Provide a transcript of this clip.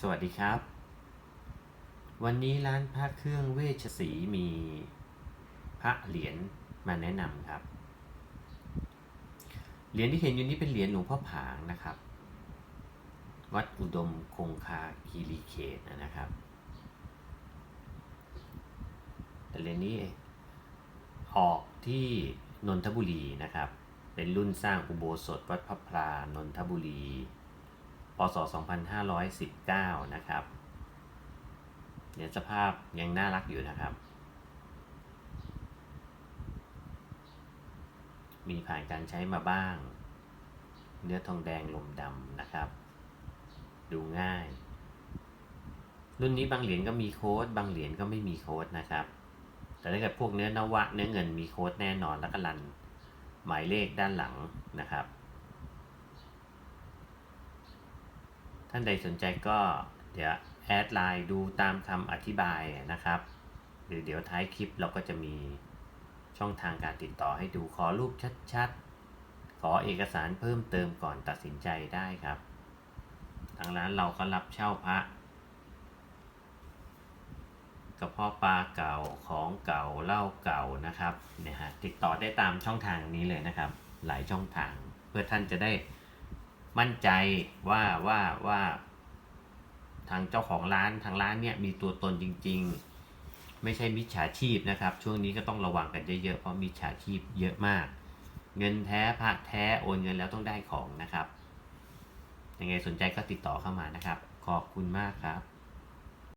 สวัสดีครับ วันนี้ร้านพระเครื่องเวชศรีมีพระเหรียญมาแนะนำครับ เหรียญที่เห็นอยู่นี้เป็นเหรียญหลวงพ่อผางนะครับ วัดอุดมคงคาคีรีเขตนะครับ แต่เหรียญนี้ออกที่นนทบุรีนะครับ เป็นรุ่นสร้างอุโบสถวัดพระพลานนทบุรี พศ 2519 นะครับ เนี่ยสภาพยังน่ารักอยู่นะครับ มีผ่านการใช้มาบ้าง เนื้อทองแดงลมดำนะครับ ดูง่าย รุ่นนี้บางเหรียญก็มีโค้ด บางเหรียญก็ไม่มีโค้ดนะครับ แต่ถ้าเกิดพวกเนื้อนวะ เนื้อเงินมีโค้ดแน่นอนแล้วก็รัน หมายเลขด้านหลังนะครับ ท่านใดสนใจก็เดี๋ยวแอดไลน์ดูตามคำอธิบายนะครับ หรือเดี๋ยวท้ายคลิปเราก็จะมีช่องทางการติดต่อให้ดูขอรูปชัดๆ ขอเอกสารเพิ่มเติมก่อนตัดสินใจได้ครับ ทางร้านเราก็รับเช่าพระกระเพาะปลาเก่าของเก่าเหล้าเก่านะครับเนี่ยฮะติดต่อได้ตามช่องทางนี้เลยนะครับ หลายช่องทางเพื่อท่านจะได้ มั่นใจว่าว่าว่า ทางเจ้าของร้านทางร้านเนี่ยมีตัวตนจริง ๆ ไม่ใช่มิจฉาชีพนะครับ ช่วงนี้ก็ต้องระวังกันเยอะๆเพราะมิจฉาชีพเยอะมาก เงินแท้ผักแท้โอนเงินแล้วต้องได้ของนะครับยังไงสนใจก็ติดต่อเข้ามานะครับ ขอบคุณมากครับ